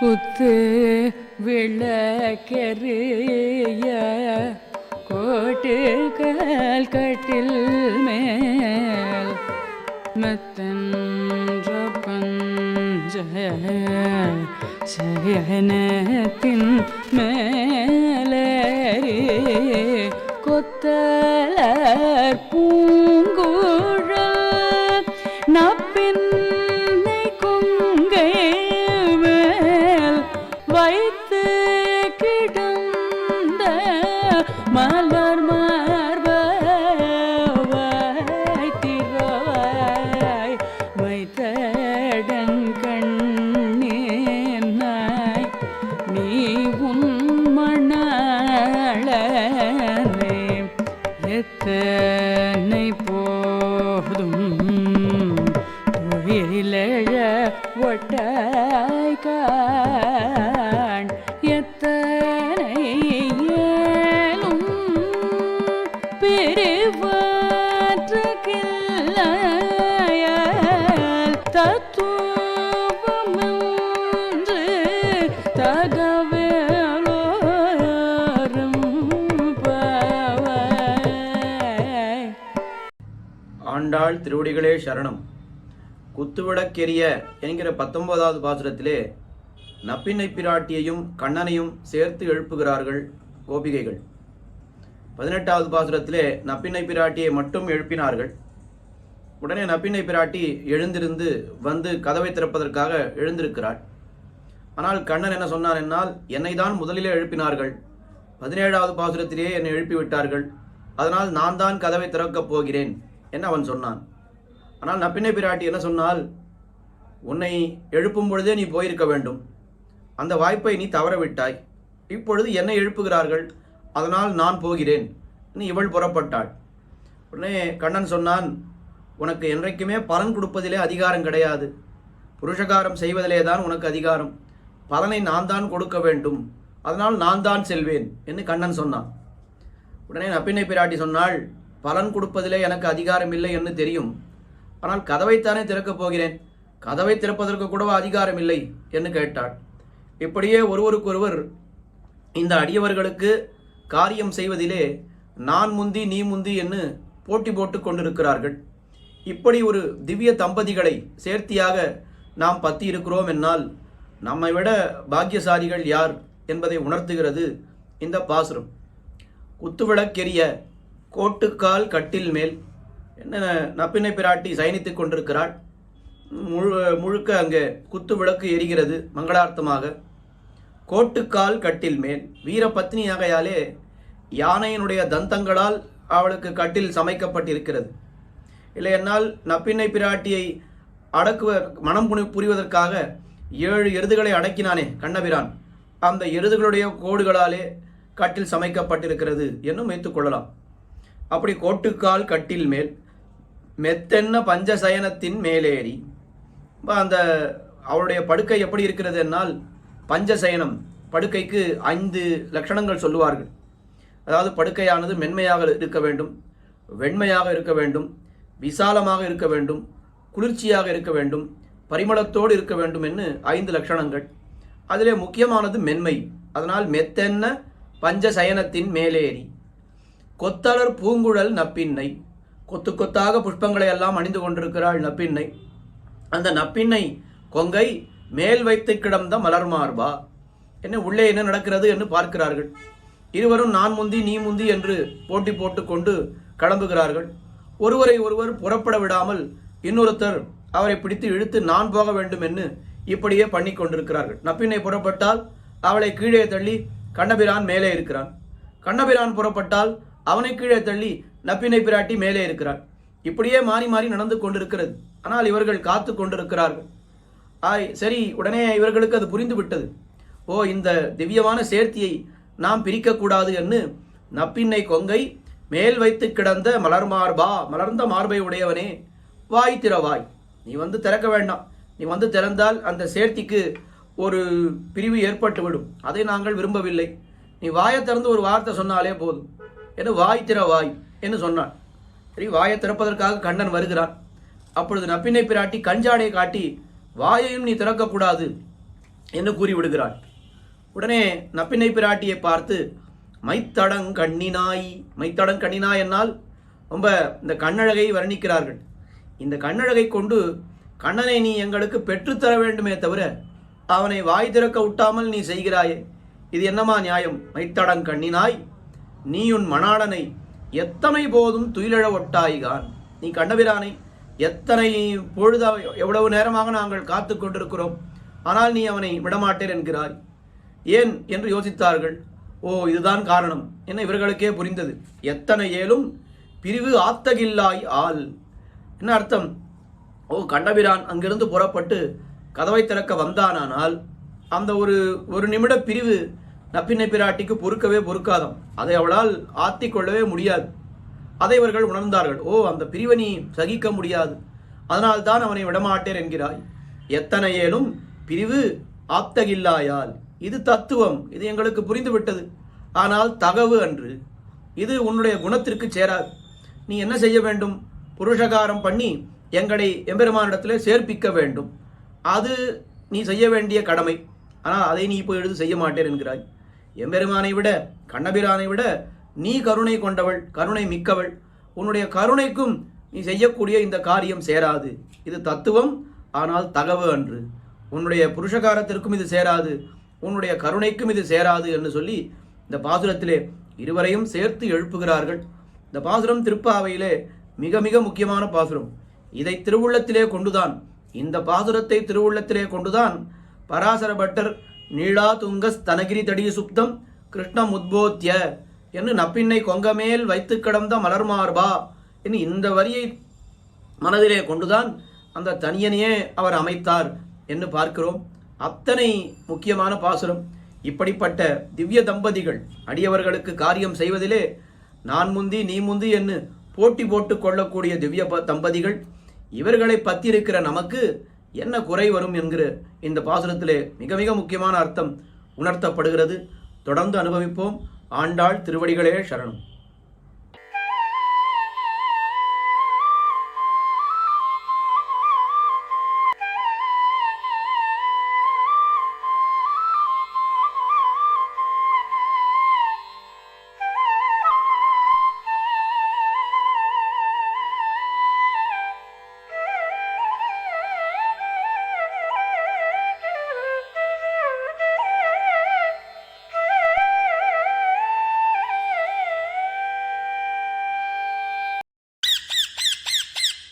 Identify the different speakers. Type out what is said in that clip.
Speaker 1: குத்து விளக்கெறிய கோட்டு கால் கட்டில் மேல் மெத்தன்ற பஞ்ச சயனத்தின் மேலேறி கொத்தலர் பூங்குழல் வைத்து கிடந்த மலர் மார்பாய் திரவாய் வைத்தடங்கண்ணீனாய் நீ உன் மணாளனே எத்த
Speaker 2: ஆண்டாள் திருவடிகளே சரணம். குத்துவிளக்கெரிய என்கிற பத்தொன்பதாவது பாசுரத்திலே நப்பினை பிராட்டியையும் கண்ணனையும் சேர்த்து எழுப்புகிறார்கள் கோபிகைகள். பதினெட்டாவது பாசுரத்திலே நப்பின்னை பிராட்டியை மட்டும் எழுப்பினார்கள். உடனே நப்பினை பிராட்டி எழுந்திருந்து வந்து கதவை திறப்பதற்காக எழுந்திருக்கிறாள். ஆனால் கண்ணன் என்ன சொன்னார் என்னால் என்னை தான் முதலிலே எழுப்பினார்கள். பதினேழாவது பாசுரத்திலேயே என்னை எழுப்பி விட்டார்கள் அதனால் நான் தான் கதவை திறக்கப் போகிறேன் என்று அவன் சொன்னான். ஆனால் நப்பினை பிராட்டி என்ன சொன்னால் உன்னை எழுப்பும் பொழுதே நீ போயிருக்க வேண்டும். அந்த வாய்ப்பை நீ தவறவிட்டாய். இப்பொழுது என்னை எழுப்புகிறார்கள். அதனால் நான் போகிறேன் நீ இவள் புறப்பட்டாள். உடனே கண்ணன் சொன்னான் உனக்கு என்றைக்குமே பலன் கொடுப்பதிலே அதிகாரம் கிடையாது. புருஷகாரம் செய்வதிலே தான் உனக்கு அதிகாரம். பலனை நான் தான் கொடுக்க வேண்டும். அதனால் நான் தான் செல்வேன் என்று கண்ணன் சொன்னான். உடனே நப்பினை பிராட்டி சொன்னாள் பலன் கொடுப்பதிலே எனக்கு அதிகாரம் இல்லை என்று தெரியும். ஆனால் கதவைத்தானே திறக்கப் போகிறேன்? கதவை திறப்பதற்கு கூடவா அதிகாரம் இல்லை என்று கேட்டாள். இப்படியே ஒருவருக்கொருவர் இந்த அடியவர்களுக்கு காரியம் செய்வதிலே நான் முந்தி நீ முந்தி என்று போட்டி போட்டு கொண்டிருக்கிறார்கள். இப்படி ஒரு திவ்ய தம்பதிகளை சேர்த்தியாக நாம் பத்தி இருக்கிறோம் என்னால் நம்மை விட பாக்கியசாலிகள் யார் என்பதை உணர்த்துகிறது இந்த பாசுரம். குத்துவிளக்கெரிய கோட்டுக்கால் கட்டில் மேல் என்ன நப்பினை பிராட்டி சயனித்துக் கொண்டிருக்கிறாள். முழு முழுக்க அங்கே குத்து விளக்கு எரிகிறது மங்களார்த்தமாக. கோட்டுக்கால் கட்டில் மேல் வீர பத்னியாகையாலே யானையினுடைய தந்தங்களால் அவளுக்கு கட்டில் சமைக்கப்பட்டிருக்கிறது. இல்லையென்னால் நப்பிண்ணை பிராட்டியை அடக்குவ மனம் புனி புரிவதற்காக ஏழு எருதுகளை அடக்கினானே கண்ணபிரான். அந்த எருதுகளுடைய கோடுகளாலே கட்டில் சமைக்கப்பட்டிருக்கிறது என்னும் வைத்துக் கொள்ளலாம். அப்படி கோட்டுக்கால் கட்டில் மேல் மெத்தென்ன பஞ்சசயனத்தின் மேலேறி இப்ப அந்த அவளுடைய படுக்கை எப்படி இருக்கிறது என்னால் பஞ்சசயனம் படுக்கைக்கு ஐந்து லட்சணங்கள் சொல்லுவார்கள். அதாவது படுக்கையானது மென்மையாக இருக்க வேண்டும் வெண்மையாக இருக்க வேண்டும் விசாலமாக இருக்க வேண்டும் குளிர்ச்சியாக இருக்க வேண்டும் பரிமளத்தோடு இருக்க வேண்டும் என்று ஐந்து லட்சணங்கள். அதிலே முக்கியமானது மென்மை. அதனால் மெத்தென்ன? பஞ்சசயனத்தின் மேலேறி. கொத்தலர் பூங்குழல் நப்பின்னை. கொத்து கொத்தாக புஷ்பங்களை எல்லாம் அணிந்து கொண்டிருக்கிறாள் நப்பின்னை. அந்த நப்பின்னை கொங்கை மேல் வைத்து கிடந்த மலர் மார்பா. என்ன உள்ளே என்ன நடக்கிறது என்று பார்க்கிறார்கள். இருவரும் நான் முந்தி நீ முந்தி என்று போட்டி போட்டுக்கொண்டு கிளம்புகிறார்கள். ஒருவரை ஒருவர் புறப்பட விடாமல் இன்னொருத்தர் அவரை பிடித்து இழுத்து நான் போக வேண்டும் என்று இப்படியே பண்ணி கொண்டிருக்கிறார்கள். நப்பினை புறப்பட்டால் அவளை கீழே தள்ளி கண்ணபிரான் மேலே இருக்கிறான். கண்ணபிரான் புறப்பட்டால் அவனை கீழே தள்ளி நப்பினை பிராட்டி மேலே இருக்கிறாள். இப்படியே மாறி மாறி நடந்து கொண்டிருக்கிறது. ஆனால் இவர்கள் காத்து கொண்டிருக்கிறார்கள். ஆய் சரி உடனே இவர்களுக்கு அது புரிந்து விட்டது ஓ இந்த திவ்யமான சேர்த்தியை நாம் பிரிக்கக்கூடாது என்று நப்பின்னை கொங்கை மேல் வைத்து கிடந்த மலர்மார்பா மலர்ந்த மார்பை உடையவனே வாய் திறவாய். நீ வந்து திறக்க வேண்டாம். நீ வந்து திறந்தால் அந்த சேர்த்திக்கு ஒரு பிரிவு ஏற்பட்டுவிடும். அதை நாங்கள் விரும்பவில்லை. நீ வாயை திறந்து ஒரு வார்த்தை சொன்னாலே போதும். என்று வாய் திற வாய் என்று சொன்னான் சரி வாயை திறப்பதற்காக கண்ணன் வருகிறான். அப்பொழுது நப்பினை பிராட்டி கஞ்சாடையை காட்டி வாயையும் நீ திறக்கக்கூடாது என்று கூறிவிடுகிறாள். உடனே நப்பினை பிராட்டியை பார்த்து மைத்தடங் கண்ணினாய். மைத்தடங் கண்ணினாய் என்னால் ரொம்ப இந்த கண்ணழகை வர்ணிக்கிறார்கள். இந்த கண்ணழகை கொண்டு கண்ணனை நீ எங்களுக்கு பெற்றுத்தர வேண்டுமே தவிர அவனை வாய் திறக்க விட்டாமல் நீ செய்கிறாயே. இது என்னமா நியாயம்? மைத்தடங் கண்ணினாய். நீ உன் மணாளனை எத்தனை போதும் துயிலழ ஒட்டாய்கான். நீ கண்ணபிரானை எத்தனை பொழுதா எவ்வளவு நேரமாக நாங்கள் காத்து கொண்டிருக்கிறோம். ஆனால் நீ அவனை விடமாட்டேன் என்கிறாய். ஏன்? என்று யோசித்தார்கள். ஓ இதுதான் காரணம். என்ன இவர்களுக்கே புரிந்தது. எத்தனை ஏலும் பிரிவு ஆத்தகில்லாய் ஆள். என்ன அர்த்தம்? ஓ கண்டபிரான் அங்கிருந்து புறப்பட்டு கதவை திறக்க வந்தானானால் அந்த ஒரு ஒரு நிமிட பிரிவு நப்பின்னை பிராட்டிக்கு பொறுக்கவே பொறுக்காதாம். அதை அவளால் ஆத்திக்கொள்ளவே முடியாது. அதை இவர்கள் உணர்ந்தார்கள். ஓ அந்த பிரிவை நீ சகிக்க முடியாது. அதனால் தான் அவனை விடமாட்டேன் என்கிறாய். எத்தனை ஏனும் பிரிவு ஆப்தகில்லாயால். இது தத்துவம். இது எங்களுக்கு புரிந்துவிட்டது. ஆனால் தகவு அன்று. இது உன்னுடைய குணத்திற்கு சேராது. நீ என்ன செய்ய வேண்டும்? புருஷகாரம் பண்ணி எங்களை எம்பெருமானிடத்தில் சேர்ப்பிக்க வேண்டும். அது நீ செய்ய வேண்டிய கடமை. ஆனால் அதை நீ இப்போ எழுது செய்ய மாட்டேன் என்கிறாய். எம்பெருமானை விட கண்ணபிரானை விட நீ கருணை கொண்டவள் கருணை மிக்கவள். உன்னுடைய கருணைக்கும் நீ செய்யக்கூடிய இந்த காரியம் சேராது. இது தத்துவம் ஆனால் தகவு அன்று. உன்னுடைய புருஷகாரத்திற்கும் இது சேராது. உன்னுடைய கருணைக்கும் இது சேராது என்று சொல்லி இந்த பாசுரத்திலே இருவரையும் சேர்த்து எழுப்புகிறார்கள். இந்த பாசுரம் திருப்பாவையிலே மிக மிக முக்கியமான பாசுரம். இதை திருவுள்ளத்திலே கொண்டுதான் இந்த பாசுரத்தை திருவுள்ளத்திலே கொண்டுதான் பராசர பட்டர் நீளா துங்க ஸ்தனகிரி தடிய சுப்தம் கிருஷ்ணம் உத்போத்திய என்று நப்பின்னை கொங்கமேல் வைத்து கிடந்த மலர்மார்பா என்று இந்த வரியை மனதிலே கொண்டுதான் அந்த தனியனையே அவர் அமைத்தார் என்று பார்க்கிறோம். அத்தனை முக்கியமான பாசுரம். இப்படிப்பட்ட திவ்ய தம்பதிகள் அடியவர்களுக்கு காரியம் செய்வதிலே நான் முந்தி நீ முந்தி என்று போட்டி போட்டு கொள்ளக்கூடிய திவ்ய தம்பதிகள் இவர்களை பத்தியிருக்கிற நமக்கு என்ன குறை வரும் என்கிற இந்த பாசுரத்திலே மிக மிக முக்கியமான அர்த்தம் உணர்த்தப்படுகிறது. தொடர்ந்து அனுபவிப்போம். ஆண்டாள் திருவடிகளே சரணம்.